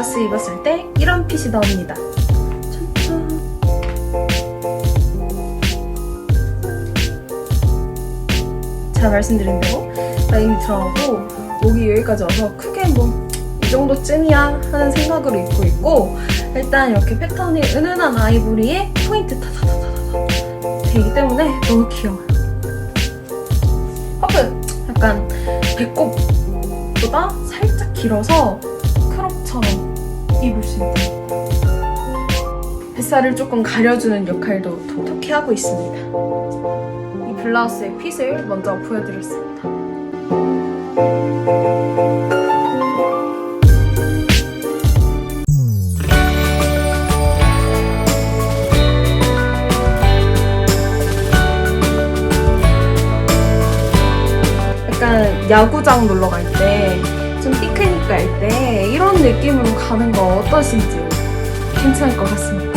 블라우스 입었을 때 이런 핏이 나옵니다. 제가 말씀드린 대로 라인이 들어가고 목이 여기까지 와서 크게 뭐 이 정도쯤이야 하는 생각으로 입고 있고 일단 이렇게 패턴이 은은한 아이보리에 포인트 타타타타타 되기 때문에 너무 귀여워요. 허브 약간 배꼽보다 살짝 길어서 크롭처럼 입을 수 있다. 뱃살을 조금 가려주는 역할도 톡톡히 하고 있습니다. 이 블라우스의 핏을 먼저 보여드렸습니다. 약간 야구장 놀러 갈 때, 좀 피크닉 갈 때, 느낌으로 가는 거 어떠신지 괜찮을 것 같습니다.